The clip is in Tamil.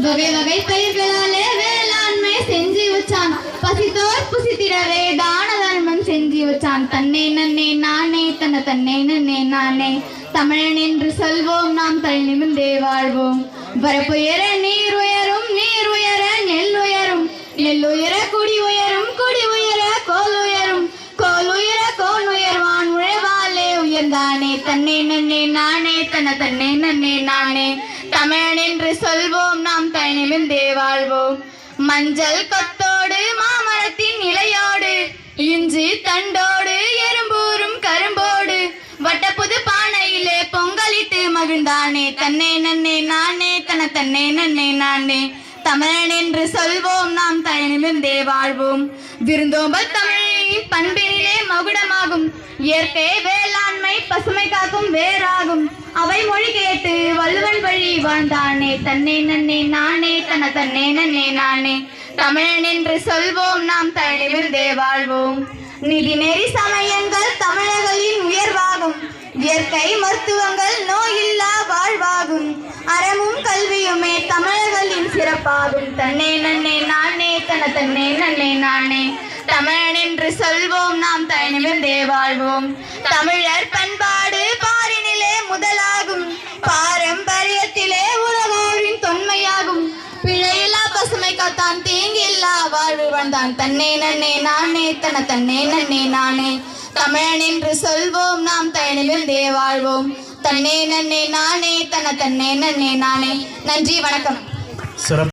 வகை வகை பயிர்களாலே வேளாண்மை செஞ்சு வச்சான். பசித்தோர் புசித்திடவே தான தர்மம் செஞ்சு வச்சான். தன்னை நன்னே நானே தன்னை தன்னை நன்னே நானே. தமிழன் என்று சொல்வோம் நாம் தலை வாழ்வோம். வரப்புயர நீர் உயரும் நீர் உயர நெல் உயரும். நெல் உயர குடி உயரும் குடி உயர கோல் உயரும். கோல் உயர கோல் உயர்வான் உழைவாலே உயர்ந்தானே. தன்னை நன்னே நானே தன்னை தன்னை நன்னே நானே. தமிழன் என்று சொல்வோம் நாம் சேர்ந்தே வாழ்வோம். மஞ்சள் கொத்தோடு மாமரத்தின் இலையோடு இஞ்சி தண்டோடு எறும்பூரும் கரும்போடு வட்டப்புது பானையிலே பொங்கலிட்டு மகிழ்ந்தானே தன்னே நன்னே நானே தன தன்னே நன்னே நானே. தமிழன் என்று சொல்வோம் நாம் தலை வாழ்வோம். விருந்தோம்பல் தமிழின் பண்பினிலே மகுடமாகும். இயற்கை வேளாண்மை பசுமை காக்கும் வேறாகும். அவை வாழ்ந்தானே தன்னே நன்னே நானே தன தன்னே நன்னே நானே. தமிழன் என்று சொல்வோம் நாம் தலை நிமிர்ந்தே வாழ்வோம். நிதி நெறி சமயங்கள் தமிழர்களின் உயர்வாகும். இயற்கை மருத்துவங்கள் நோயில்லா வாழ்வாகும். அறமும் கல்வியுமே தமிழர்களின் சிறப்பாகும். தன்னே நன்னே நானே தன தன்னே நன்னே நானே. தமிழன் என்று சொல்வோம் நாம் தலை நிமிர்ந்தே வாழ்வோம். தமிழர் பண்பா வாழ்வு வாழ்ந்தான். தன்னே நன்னே நானே தன தன்னே நன்னே நானே. தமிழன் என்று சொல்வோம் நாம் தயனிலிருந்தே வாழ்வோம். தன்னே நன்னே நானே தன தன்னே நன்னே நானே. நன்றி வணக்கம்.